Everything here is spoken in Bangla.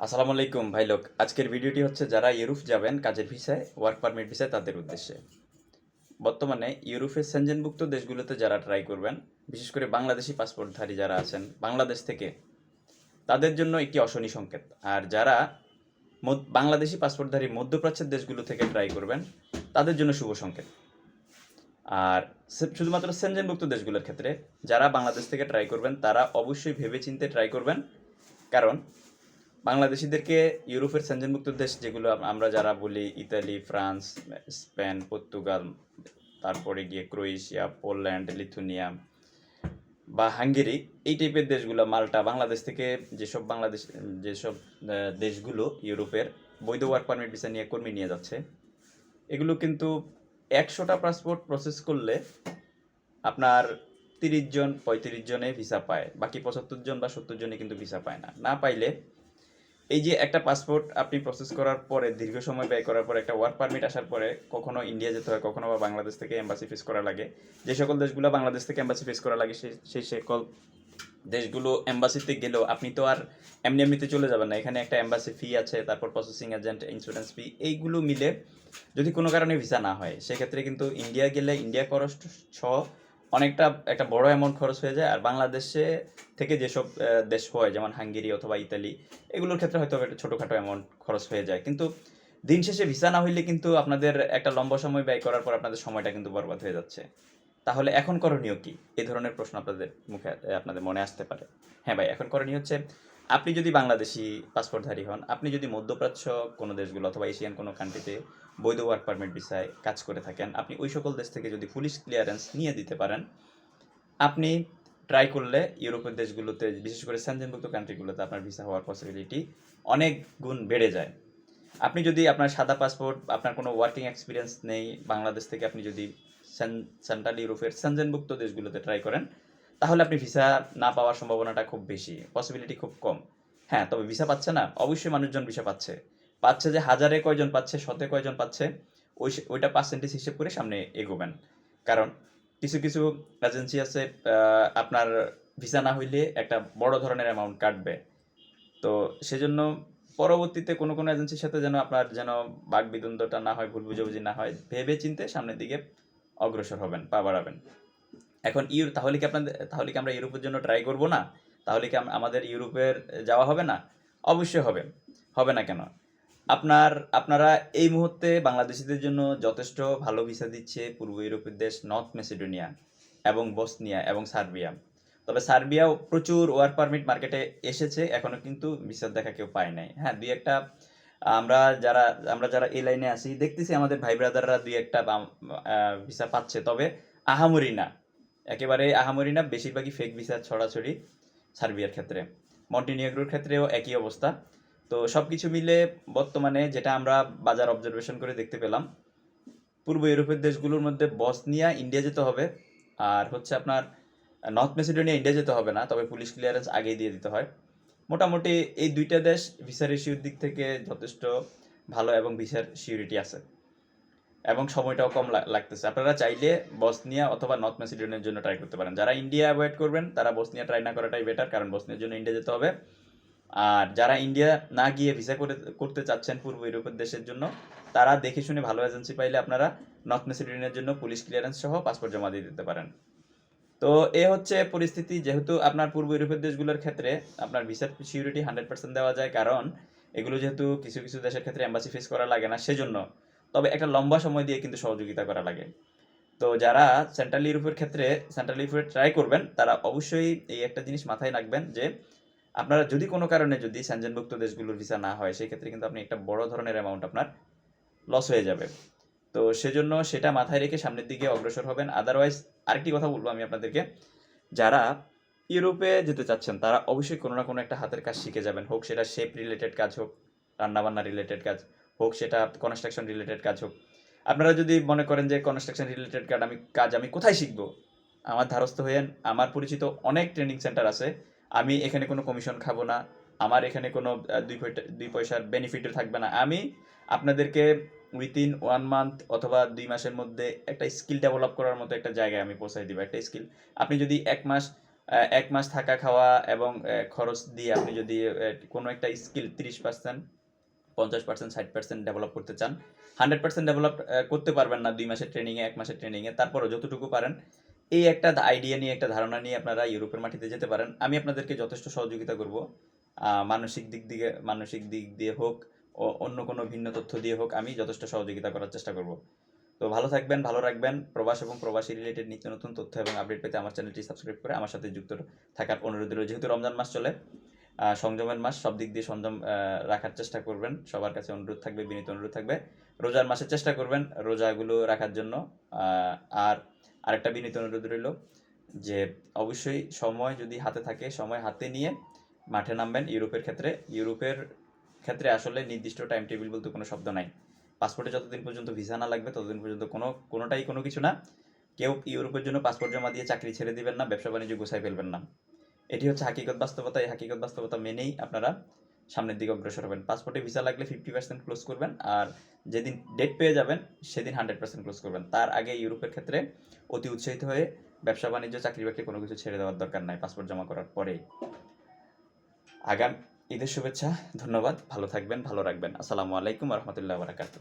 আসসালামু আলাইকুম, ভাই লোক। আজকের ভিডিওটি হচ্ছে যারা ইউরোপ যাবেন, কাজের ভিসায় ওয়ার্ক পারমিট ভিসায়, তাদের উদ্দেশ্যে। বর্তমানে ইউরোপের সেনজেনভুক্ত দেশগুলোতে যারা ট্রাই করবেন, বিশেষ করে বাংলাদেশি পাসপোর্টধারী যারা আছেন, বাংলাদেশ থেকে, তাদের জন্য একটি অশনি সংকেত। আর যারা বাংলাদেশি পাসপোর্টধারী মধ্যপ্রাচ্যের দেশগুলো থেকে ট্রাই করবেন, তাদের জন্য শুভ সংকেত। আর শুধুমাত্র সেনজেনভুক্ত দেশগুলোর ক্ষেত্রে, যারা বাংলাদেশ থেকে ট্রাই করবেন, তারা অবশ্যই ভেবেচিন্তে ট্রাই করবেন। কারণ বাংলাদেশিদেরকে ইউরোপের সেনজেনভুক্ত দেশ যেগুলো আমরা যারা বলি ইতালি, ফ্রান্স, স্পেন, পর্তুগাল, তারপরে গিয়ে ক্রোয়েশিয়া, পোল্যান্ড, লিথুনিয়া বা হাঙ্গেরি, এই টাইপের দেশগুলো, মাল্টা, বাংলাদেশ থেকে যেসব বাংলাদেশ, যেসব দেশগুলো ইউরোপের বৈধ ওয়ার্ক পারমিট ভিসা নিয়ে কর্মী নিয়ে যাচ্ছে, এগুলো কিন্তু একশোটা পাসপোর্ট প্রসেস করলে আপনার তিরিশ জন, পঁয়ত্রিশ জনে ভিসা পায়, বাকি পঁচাত্তর জন বা সত্তর জনে কিন্তু ভিসা পায় না। না পাইলে এই যে একটা পাসপোর্ট আপনি প্রসেস করার পরে, দীর্ঘ সময় ব্যয় করার পরে, একটা ওয়ার্ক পারমিট আসার পরে কখনো ইন্ডিয়া যেতে হয়, কখনো বা বাংলাদেশ থেকে এম্বাসি ফেস করা লাগে। যে সকল দেশগুলো বাংলাদেশ থেকে এম্বাসি ফেস করা লাগে সেই সেই সকল দেশগুলো এম্বাসিতে গেলেও আপনি তো আর এমনি এমনিতে চলে যাবেন না। এখানে একটা এম্বাসি ফি আছে, তারপর প্রসেসিং এজেন্ট ইন্স্যুরেন্স ফি এইগুলো মিলে যদি কোনো কারণে ভিসা না হয়, সেক্ষেত্রে কিন্তু ইন্ডিয়া গেলে ইন্ডিয়া খরচ সহ অনেকটা একটা বড় অ্যামাউন্ট খরচ হয়ে যায়। আর বাংলাদেশে থেকে যেসব দেশ হয়, যেমন হাঙ্গেরি অথবা ইতালি, এগুলোর ক্ষেত্রে হয়তো একটা ছোটোখাটো অ্যামাউন্ট খরচ হয়ে যায়। কিন্তু দিন শেষে ভিসা না হইলে কিন্তু আপনাদের একটা লম্বা সময় ব্যয় করার পর আপনাদের সময়টা কিন্তু বরবাদ হয়ে যাচ্ছে। তাহলে এখন করণীয় কি? এই ধরনের প্রশ্ন আপনাদের মুখে আপনাদের মনে আসতে পারে। হ্যাঁ ভাই, এখন করণীয় হচ্ছে আপনি যদি বাংলাদেশি পাসপোর্টধারী হন, আপনি যদি মধ্যপ্রাচ্য কোনো দেশগুলো অথবা এশিয়ান কোনো কান্ট্রিতে বৈধ ওয়ার্ক পারমিট ভিসায় কাজ করে থাকেন, আপনি ওই সকল দেশ থেকে যদি পুলিশ ক্লিয়ারেন্স নিয়ে দিতে পারেন, আপনি ট্রাই করলে ইউরোপের দেশগুলোতে, বিশেষ করে স্যানজেনভুক্ত কান্ট্রিগুলোতে আপনার ভিসা হওয়ার পসিবিলিটি অনেক গুণ বেড়ে যায়। আপনি যদি আপনার সাদা পাসপোর্ট আপনার কোনো ওয়ার্কিং এক্সপিরিয়েন্স নেই, বাংলাদেশ থেকে আপনি যদি সেন- সেন্ট্রাল ইউরোপের সেনজেনভুক্ত দেশগুলোতে ট্রাই করেন তাহলে আপনি ভিসা না পাওয়ার সম্ভাবনাটা খুব বেশি পসিবিলিটি খুব কম। হ্যাঁ তবে ভিসা পাচ্ছে না, অবশ্যই মানুষজন ভিসা পাচ্ছে। পাচ্ছে যে হাজারে কয়জন পাচ্ছে, শতে কয়জন পাচ্ছে, ওই ওইটা পার্সেন্টেজ হিসেব করে সামনে এগোবেন। কারণ কিছু কিছু এজেন্সি আছে আপনার ভিসা না হইলে একটা বড় ধরনের অ্যামাউন্ট কাটবে। তো সেজন্য পরবর্তীতে কোনো কোনো এজেন্সির সাথে যেন আপনার যেন বাক বিদ্বন্দ্বটা না হয়, ভুল বুঝাবুঝি না হয় ভেবে চিনতে সামনের দিকে অগ্রসর হবেন, পা বাড়াবেন। এখন ইউরো, তাহলে কি আপনাদের, তাহলে কি আমরা ইউরোপের জন্য ট্রাই করব না? তাহলে কি আমাদের ইউরোপের যাওয়া হবে না? অবশ্যই হবে। হবে না কেন? আপনার, আপনারা এই মুহূর্তে বাংলাদেশিদের জন্য যথেষ্ট ভালো ভিসা দিচ্ছে পূর্ব ইউরোপের দেশ নর্থ মেসিডোনিয়া এবং বসনিয়া এবং সার্বিয়া। তবে সার্বিয়াও প্রচুর ওয়ার্ক পারমিট মার্কেটে এসেছে এখনও কিন্তু ভিসার দেখা কেউ পায় নাই। হ্যাঁ দুই একটা, আমরা যারা আমরা যারা এই লাইনে আছি, দেখতেছি আমাদের ভাই ব্রাদাররা দুই একটা ভিসা পাচ্ছে। তবে আহামরি না। একেবারে আহামরি না, বেশিরভাগই ফেক ভিসা ছড়াছড়ি সার্বিয়ার ক্ষেত্রে। মন্টিনিগ্রোর ক্ষেত্রেও একই অবস্থা। তো সব কিছু মিলে বর্তমানে যেটা আমরা বাজার অবজারভেশন করে দেখতে পেলাম, পূর্ব ইউরোপের দেশগুলোর মধ্যে বসনিয়া, ইন্ডিয়া যেতে হবে। আর হচ্ছে আপনার নর্থ মেসিডোনিয়া, ইন্ডিয়া যেতে হবে না, তবে পুলিশ ক্লিয়ারেন্স আগেই দিয়ে দিতে হয়। মোটামুটি এই দুইটা দেশ ভিসার ইস্যুর দিক থেকে যথেষ্ট ভালো এবং ভিসার সিউরিটি আছে। এবং সময়টাও কম লাগ- লাগতেছে। আপনারা চাইলে বসনিয়া অথবা নর্থ মেসিডোনিয়ার জন্য ট্রাই করতে পারেন। যারা ইন্ডিয়া অ্যাভয়েড করবেন, তারা বসনিয়া ট্রাই না করাটাই বেটার কারণ বসনিয়ার জন্য ইন্ডিয়া যেতে হবে। আর যারা ইন্ডিয়া না গিয়ে ভিসা করে, করতে চাচ্ছেন পূর্ব ইউরোপের দেশের জন্য, তারা দেখে শুনে ভালো এজেন্সি পাইলে আপনারা নর্থ মেসিডোনিয়ার জন্য পুলিশ ক্লিয়ারেন্স সহ পাসপোর্ট জমা দিয়ে দিতে পারেন। তো এ হচ্ছে পরিস্থিতি। যেহেতু আপনার পূর্ব ইউরোপের দেশগুলোর ক্ষেত্রে আপনার ভিসার সিকিউরিটি হান্ড্রেড পার্সেন্ট দেওয়া যায়, কারণ এগুলো যেহেতু কিছু কিছু দেশের ক্ষেত্রে এম্বাসি ফেস করা লাগে না, সেজন্য তবে একটা লম্বা সময় দিয়ে কিন্তু সহযোগিতা করা লাগে। তো যারা সেন্ট্রাল ইউরোপের ক্ষেত্রে সেন্ট্রাল ইউরোপে ট্রাই করবেন, তারা অবশ্যই এই একটা জিনিস মাথায় রাখবেন যে, আপনারা যদি কোনো কারণে যদি সেনজেনভুক্ত দেশগুলোর ভিসা না হয় সেই ক্ষেত্রে কিন্তু আপনি একটা বড় ধরনের অ্যামাউন্ট আপনার লস হয়ে যাবে। তো সেজন্য সেটা মাথায় রেখে সামনের দিকে অগ্রসর হবেন। আদারওয়াইজ আরেকটি কথা বলব আমি আপনাদেরকে। যারা ইউরোপে যেতে চাচ্ছেন, তারা অবশ্যই কোনো না কোনো একটা হাতের কাজ শিখে যাবেন। হোক সেটা শেপ রিলেটেড কাজ হোক, রান্নাবান্না রিলেটেড কাজ। হোক, সেটা কনস্ট্রাকশন রিলেটেড কাজ হোক। আপনারা যদি মনে করেন যে কনস্ট্রাকশন রিলেটেড কাজ আমি কাজ আমি কোথায় শিখব? আমার ধারস্থ হয়েন আমার পরিচিত অনেক ট্রেনিং সেন্টার আছে। আমি এখানে কোনো কমিশন খাব না। আমার এখানে কোনো দুই দুই পয়সার বেনিফিটও থাকবে না। আমি আপনাদেরকে উইথিন ওয়ান মান্থ অথবা দুই মাসের মধ্যে একটা স্কিল ডেভেলপ করার মতো একটা জায়গায় আমি পৌঁছাই দিব, একটা স্কিল আপনি যদি এক মাস এক মাস থাকা খাওয়া এবং খরচ দিয়ে আপনি যদি কোনো একটা স্কিল তিরিশ পার্সেন্ট পঞ্চাশ পার্সেন্ট ষাট পার্সেন্ট ডেভেলপ করতে চান। হান্ড্রেড পার্সেন্ট ডেভেলপ করতে পারবেন না দুই মাসের ট্রেনিংয়ে এক মাসের ট্রেনিংয়ে তারপরও যতটুকু পারেন, এই একটা আইডিয়া নিয়ে, একটা ধারণা নিয়ে আপনারা ইউরোপের মাটিতে যেতে পারেন। আমি আপনাদেরকে যথেষ্ট সহযোগিতা করব। মানসিক দিক দিয়ে, মানসিক দিক দিয়ে হোক অন্য কোনো ভিন্ন তথ্য দিয়ে হোক, আমি যথেষ্ট সহযোগিতা করার চেষ্টা করব। তো ভালো থাকবেন, ভালো রাখবেন। প্রবাস এবং প্রবাসী রিলেটেড নিত্য নতুন তথ্য এবং আপডেট পেতে আমার চ্যানেলটি সাবস্ক্রাইব করে আমার সাথে যুক্ত থাকার অনুরোধ রইল। যেহেতু রমজান মাস চলে সংযমের মাস, সব দিক দিয়ে সংযম রাখার চেষ্টা করবেন। সবার কাছে অনুরোধ থাকবে, বিনীত অনুরোধ থাকবে। রোজার মাসে চেষ্টা করবেন রোজাগুলো রাখার জন্য। আর আরেকটা বিনীত অনুরোধ রইল যে অবশ্যই সময় যদি হাতে থাকে, সময় হাতে নিয়ে মাঠে নামবেন ইউরোপের ক্ষেত্রে। ইউরোপের ক্ষেত্রে আসলে নির্দিষ্ট টাইম টেবিল বলতে কোনো শব্দ নাই। পাসপোর্টে যতদিন পর্যন্ত ভিসা না লাগবে, ততদিন পর্যন্ত কোনো, কোনোটাই কোনো কিছু না। কেউ ইউরোপের জন্য পাসপোর্ট জমা দিয়ে চাকরি ছেড়ে দিবেন না, ব্যবসা বাণিজ্য গোছাই ফেলবেন না। এটি হচ্ছে হাকিকত বাস্তবতা, এই হাকিকত বাস্তবতা মেনেই আপনারা সামনের দিকে অগ্রসর হবেন। পাসপোর্টে ভিসা লাগলে ফিফটি পার্সেন্ট ক্লোজ করবেন আর যেদিন ডেট পেয়ে যাবেন, সেদিন হান্ড্রেড পার্সেন্ট ক্লোজ করবেন। তার আগে ইউরোপের ক্ষেত্রে অতি উৎসাহিত হয়ে ব্যবসা বাণিজ্য, চাকরি বাকরি কোনো কিছু ছেড়ে দেওয়ার দরকার নাই, পাসপোর্ট জমা করার পরেই। আগাম ঈদের শুভেচ্ছা, ধন্যবাদ, ভালো থাকবেন, ভালো রাখবেন। আসসালামু আলাইকুম রহমতুল্লাহ বারাকাতু